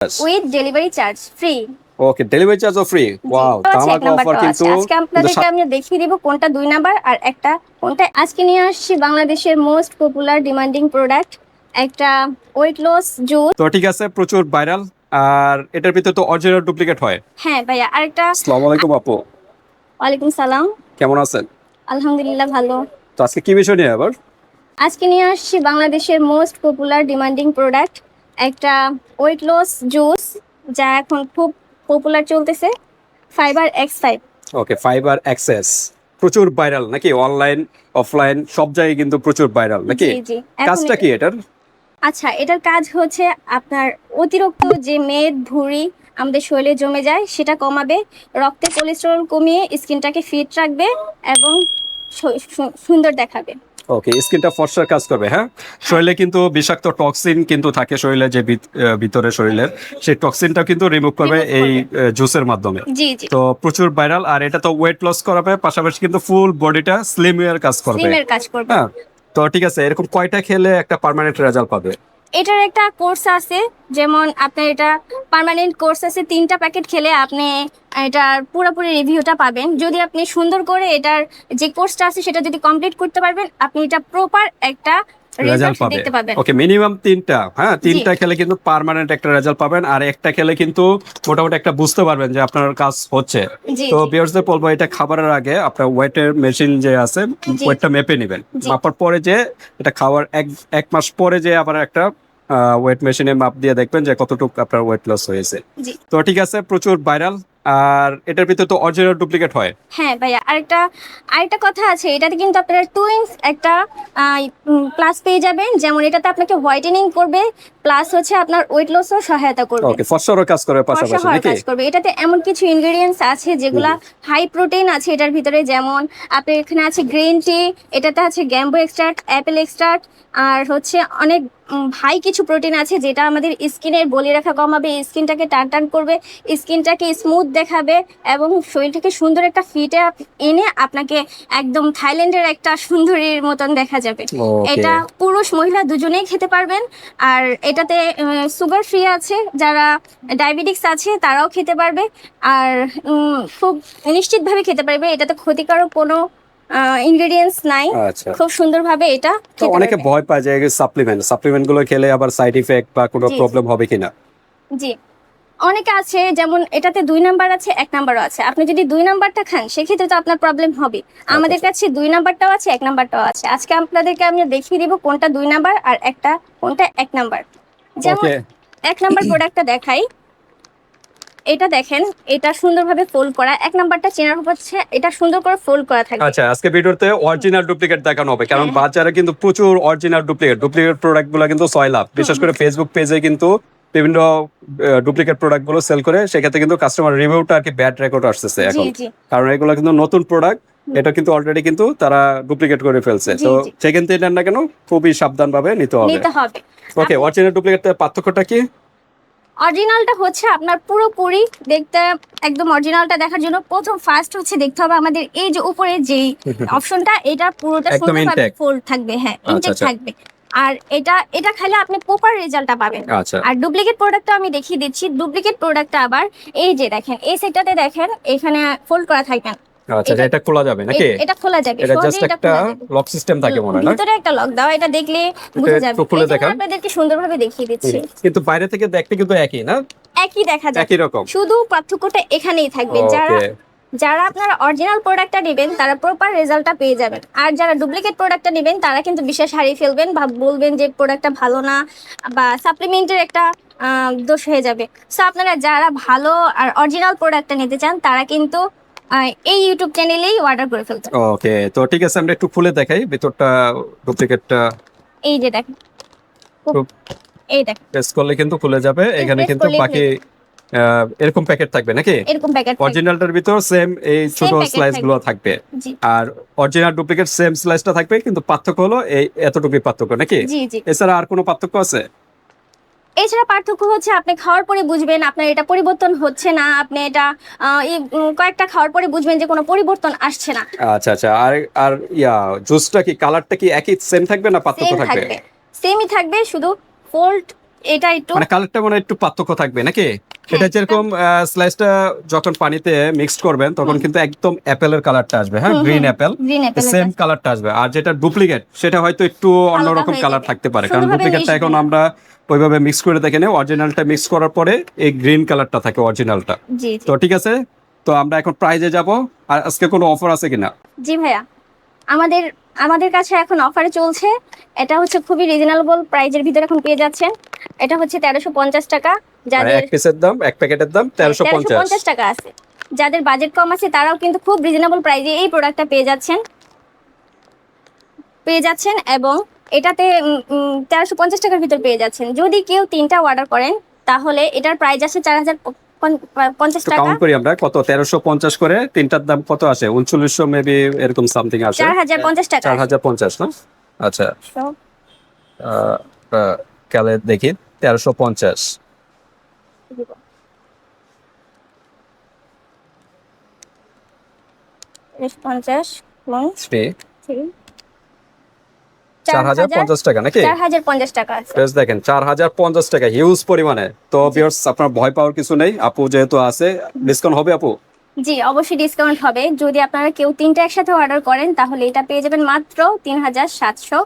With delivery charge free okay delivery চার্জও free wow তামাক offer কিন্তু আজকে আপনাদেরকে আমি দেখিয়ে দিব কোনটা দুই নাম্বার আর একটা কোনটা। আজকে নিয়ে আসছি বাংলাদেশের মোস্ট পপুলার ডিমান্ডিং প্রোডাক্ট একটা ওয়েট লস জুস তো ঠিক আছে প্রচুর ভাইরাল আর এটার ভিতরে তো অরিজিনাল ডুপ্লিকেট হয়। হ্যাঁ ভাইয়া আরেকটা আসসালামু আলাইকুম আপু। ওয়ালাইকুম সালাম। কেমন আছেন? আলহামদুলিল্লাহ ভালো। তো আজকে কি বিষয় নিয়ে আবার? আজকে নিয়ে আসছি বাংলাদেশের মোস্ট পপুলার ডিমান্ডিং প্রোডাক্ট একটা ওয়েট লস জুস যা এখন খুব পপুলার চলতেছে Fiber X five okay Fiber access প্রচুর ভাইরাল নাকি? অনলাইন অফলাইন সব জায়গায় কিন্তু প্রচুর ভাইরাল নাকি? কাজটা কি এটার? আচ্ছা এটার কাজ হচ্ছে আপনার অতিরিক্ত যে মেদ ভুঁড়ি আমাদের শরীরে জমে যায় সেটা কমাবে রক্তে কোলেস্টেরল কমিয়ে স্কিনটাকে ফিট রাখবে এবং সুন্দর দেখাবে। ওকে স্কিনটা ফর্সার কাজ করবে হ্যাঁ? শরীরে কিন্তু বিষাক্ত টক্সিন কিন্তু থাকে শরীরে যে ভিতরে শরীরের সেই টক্সিনটা কিন্তু রিমুভ করবে এই জুসের মাধ্যমে। জি জি। তো প্রচুর ভাইরাল আর এটা তো ওয়েট লস করাবে পাশাপাশি কিন্তু ফুল বডিটা স্লিম এর কাজ করবে। স্লিমের কাজ করবে। হ্যাঁ তো ঠিক আছে এরকম কয়টা খেলে একটা পার্মানেন্ট রেজাল্ট পাবে? এটার একটা কোর্স আছে, যেমন আপনার এটা পারমানেন্ট কোর্স আছে, তিনটা প্যাকেট খেলে আপনি এটার পুরোপুরি রিভিউটা পাবেন। যদি আপনি সুন্দর করে এটার যে কোর্সটা আছে, সেটা যদি কমপ্লিট করতে পারবেন, আপনি এটা প্রপার একটা রেজাল্ট পাবে। পাবেন। ওকে মিনিমাম তিনটা। হ্যাঁ তিনটা খেলে কিন্তু পার্মানেন্ট একটা রেজাল্ট পাবেন আর একটা খেলে কিন্তু মোটামুটি একটা বুঝতে পারবেন যে আপনার কাজ হচ্ছে। তো বিয়ার্সদের বলব এটা খাবারের আগে আপনার ওয়েটের মেশিন যে আছে ওয়েটটা মেপে নেবেন। মাপার পরে যে এটা খাওয়ার এক এক মাস পরে যে আবার একটা ওয়েট মেশিনে মাপ দিয়ে দেখবেন যে কতটুকু আপনার ওয়েট লস হয়েছে। তো ঠিক আছে প্রচুর ভাইরাল আর এটার ভিতরে তো অরিজিনাল ডুপ্লিকেট হয়। হ্যাঁ ভাইয়া আরেকটা আরেকটা কথা আছে এটাতে কিন্তু আপনারা টুইন্স একটা প্লাস পেয়ে যাবেন। যেমন এটাতে আপনাকে হোয়াইটেনিং করবে প্লাস হচ্ছে আপনার ওয়েট লসও সহায়তা করবে। ওকে ফসফরাস কাজ করে ফর্সা পাশাপাশি নাকি? কাজ করবে। এটাতে এমন কিছু ইনগ্রেডিয়েন্টস আছে যেগুলা হাই প্রোটিন আছে এটার ভিতরে। যেমন আপনার এখানে আছে গ্রিন টি এটাতে আছে গ্যাম্বো এক্সট্রাক্ট অ্যাপেল এক্সট্রাক্ট আর হচ্ছে অনেক হাই কিছু প্রোটিন আছে যেটা আমাদের স্কিনের বলি রেখা কমাবে স্কিনটাকে টান টান করবে স্কিনটাকে স্মুথ দেখাবে এবং শরীরটাকে সুন্দর একটা ফিটে এনে আপনাকে একদম থাইল্যান্ডের একটা সুন্দরীর মতন দেখা যাবে। এটা পুরুষ মহিলা দুজনেই খেতে পারবেন। আর এটাতে সুগার ফ্রি আছে যারা ডায়াবেটিক্স আছে তারাও খেতে পারবে। আর খুব নিশ্চিতভাবে খেতে পারবে। এটাতে ক্ষতিকারক কোনো ইনগ্রেডিয়েন্টস নাই। আচ্ছা। খুব সুন্দরভাবে এটা তো অনেকে ভয় পায় যে সাপ্লিমেন্ট সাপ্লিমেন্টগুলো খেলে আবার সাইড ইফেক্ট বা কোনো। প্রবলেম হবে কিনা? জি। অনেকে আছে যেমন এটাতে দুই নাম্বার আছে এক নাম্বারও আছে। আপনি যদি দুই নাম্বারটা খান সেক্ষেত্রে তো আপনার প্রবলেম হবে। আমাদের কাছে দুই নাম্বারটাও আছে এক নাম্বারটাও আছে। আজকে আপনাদেরকে আমি দেখিয়ে দিব কোনটা দুই নাম্বার আর একটা কোনটা এক নাম্বার যেমন এক নাম্বার প্রোডাক্টটা দেখাই। এটা দেখেন এটা সুন্দরভাবে ফোল্ড করা। এক নাম্বারটা চেনার হচ্ছে এটা সুন্দর করে ফোল্ড করা থাকবে। আচ্ছা আজকে ভিডিওতে অরিজিনাল ডুপ্লিকেট দেখানো হবে। কারণ হ্যাঁ। বাজারে কিন্তু প্রচুর অরিজিনাল ডুপ্লিকেট ডুপ্লিকেট প্রোডাক্টগুলো কিন্তু ছয় লাভ বিশেষ করে ফেসবুক পেজে কিন্তু বিভিন্ন ডুপ্লিকেট প্রোডাক্টগুলো সেল করে সেক্ষেত্রে কিন্তু কাস্টমার রিভিউটা আর কি ব্যাড রেকর্ড আসতেছে এখন। কারণ এগুলো কিন্তু নতুন প্রোডাক্ট এটা কিন্তু অলরেডি কিন্তু তারা ডুপ্লিকেট করে ফেলছে। তো সেখান থেকে না কেন খুবই সাবধান ভাবে নিতে হবে। নিতে হবে। ওকে অরিজিনাল ডুপ্লিকেট পার্থক্যটা কি? অরিজিনালটা হচ্ছে আপনার পুরোপুরি দেখতে একদম অরিজিনালটা দেখার জন্য প্রথম ফার্স্ট হচ্ছে দেখতে হবে আমাদের এই যে উপরে যে অপশনটা এটা পুরোটা সুন্দরভাবে ফোল্ড থাকবে হ্যাঁ আচ্ছা, ইনটেক আচ্ছা। থাকবে। আর এটা এটা খাইলে আপনি প্রপার রেজাল্টটা পাবেন। আচ্ছা। আর ডুপ্লিকেট প্রোডাক্টটা আমি দেখিয়ে দিচ্ছি। ডুপ্লিকেট প্রোডাক্টটা আবার এই যে দেখেন এই সেটটাতে দেখেন এখানে ফোল্ড করা থাকে না আচ্ছা এটা- খোলা যাবে নাকি? এটা খোলা যাবে। এটা জাস্ট একটা লক সিস্টেম থাকে মনে হয় ভিতরে একটা লক দাও এটা দেখলে বুঝা যাবে। খুলে দেখান। আপনাদেরকে সুন্দরভাবে দেখিয়ে দিচ্ছি। কিন্তু বাইরে থেকে দেখতে কিন্তু একই না? একই দেখা যাবে। একই রকম। শুধু পার্থক্যটা এখানেই থাকবে। যারা যারা আপনারা অরিজিনাল প্রোডাক্টটা নেবেন তারা প্রপার রেজাল্টটা পেয়ে যাবেন। আর যারা ডুপ্লিকেট প্রোডাক্টটা নেবেন তারা কিন্তু বিশ্বাস হারিয়ে ফেলবেন বা বলবেন যে প্রোডাক্টটা ভালো না বা সাপ্লিমেন্টের একটা দোষ হয়ে যাবে। সো আপনারা যারা ভালো আর অরিজিনাল প্রোডাক্টটা নিতে চান তারা কিন্তু এই ইউটিউব চ্যানেলেই অর্ডার করে ফেলতে ওকে তো ঠিক আছে আমরা একটু খুলে দেখাই। ভিতরটা ডুপ্লিকেটটা এই যে দেখেন। এই দেখেন। প্রেস করলে কিন্তু খুলে যাবে। এখানে কিন্তু বাকি এরকম প্যাকেট থাকবে নাকি? এরকম প্যাকেট অরিজিনালটার ভিতর সেম এই ছোট স্লাইসগুলো থাকবে। আর অরিজিনাল ডুপ্লিকেট সেম স্লাইসটা থাকবে কিন্তু পার্থক্য হলো এই এতটুকুই পার্থক্য নাকি? এছাড়া আর কোনো পার্থক্য আছে? এছাড়া পার্থক্য হচ্ছে আপনি খাওয়ার পরে বুঝবেন আপনার এটা পরিবর্তন হচ্ছে না আপনি এটা কয়েকটা খাওয়ার পরে বুঝবেন যে কোনো পরিবর্তন আসছে না। আচ্ছা আচ্ছা আর আর ইয়া জুসটা কি কালারটা কি একই সেম থাকবে না পার্থক্য থাকবে? সেমই থাকবে শুধু ফোল্ড এটা একটু মানে কালারটা মানে একটু পার্থক্য থাকবে নাকি? এটা যেরকম স্লাইসটা যখন পানিতে মিক্সড করবেন তখন কিন্তু একদম অ্যাপেলের কালারটা আসবে হ্যাঁ? গ্রিন অ্যাপেল সেম কালারটা আসবে। আর যেটা ডুপ্লিকেট সেটা হয়তো একটু অন্যরকম কালার থাকতে পারে কারণ ডুপ্লিকেটটা এখন আমরা ওইভাবে মিক্স করে দেখে নেই অরিজিনালটা মিক্স করার পরে এই গ্রিন কালারটা থাকে অরিজিনালটা তো ঠিক আছে তো আমরা এখন প্রাইজে যাব আর আজকে কোনো অফার আছে কিনা? জি ভাইয়া আমাদের আমাদের কাছে এখন অফারে চলছে এটা হচ্ছে খুবই রিজনেবল প্রাইজের ভিতরে এখন পেয়ে যাচ্ছেন এটা হচ্ছে তেরোশো পঞ্চাশ টাকা এক পিসের দাম এক প্যাকেটের দাম তেরোশো পঞ্চাশ। পঞ্চাশ টাকা আছে। যাদের বাজেট কম আছে তারাও কিন্তু খুব রিজনেবল প্রাইজে এই প্রোডাক্টটা পেয়ে যাচ্ছেন। পেয়ে যাচ্ছেন এবং এটাতে তেরোশো পঞ্চাশ টাকার ভিতর পেয়ে যাচ্ছেন। যদি কেউ তিনটা অর্ডার করেন তাহলে এটার প্রাইস আছে চার হাজার পঞ্চাশ টাকা। কাউন্ট করি আমরা কত? তেরোশো পঞ্চাশ করে তিনটার দাম কত আসে? উনচল্লিশশো মেবি এরকম সামথিং আসে। চার হাজার পঞ্চাশ টাকা চার হাজার পঞ্চাশ না? আচ্ছা। কালে দেখি তেরোশো পঞ্চাশ। দিব। তিরিশ, পঞ্চাশ চার হাজার পঞ্চাশ টাকা নাকি? চার হাজার পঞ্চাশ টাকা বেশ দেখেন চার হাজার পঞ্চাশ টাকা হিউজ পরিমাণে। তো ভিউয়ার্স আপনার ভয় পাওয়ার কিছু নেই। আপু যেহেতু আছে ডিসকাউন্ট হবে আপু? জি অবশ্যই ডিসকাউন্ট হবে। যদি আপনারা কেউ তিনটা একসাথে অর্ডার করেন তাহলে এটা পেয়ে যাবেন মাত্র তিন হাজার সাতশো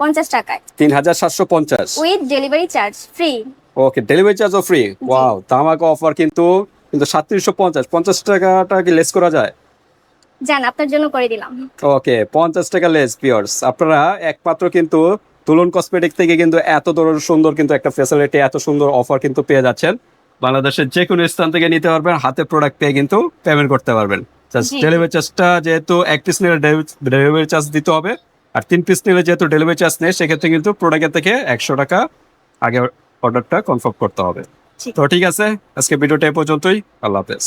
পঞ্চাশ টাকায়। তিন হাজার সাতশো পঞ্চাশ। With delivery charge free okay delivery চার্জও ফ্রি ওয়াও তামাকো অফার কিন্তু কিন্তু সাতত্রিশশো পঞ্চাশ পঞ্চাশ টাকাটা কি লেস করা যায়? যান আপনার জন্য করে দিলাম। ওকে পঞ্চাশ টাকা লেস পিওর্স আপনারা একমাত্র কিন্তু তুলন কসমেটিক থেকে কিন্তু এত ধরনের সুন্দর কিন্তু একটা ফেসিলিটি এত সুন্দর অফার কিন্তু পেয়ে যাচ্ছেন। বাংলাদেশের যে কোনো স্থান থেকে নিতে পারবেন হাতে প্রোডাক্ট পেয়ে কিন্তু পেমেন্ট করতে পারবেন। ডেলিভারি চার্জটা যেহেতু এক পিস নিলে ডেলিভারি চার্জ দিতে হবে আর তিন পিস নিলে যেহেতু ডেলিভারি চার্জ নেই সেক্ষেত্রে কিন্তু প্রোডাক্টের থেকে একশো টাকা আগে অর্ডারটা কনফার্ম করতে হবে। তো ঠিক আছে আজকে ভিডিওটা এ পর্যন্তই আল্লাহ হাফেজ.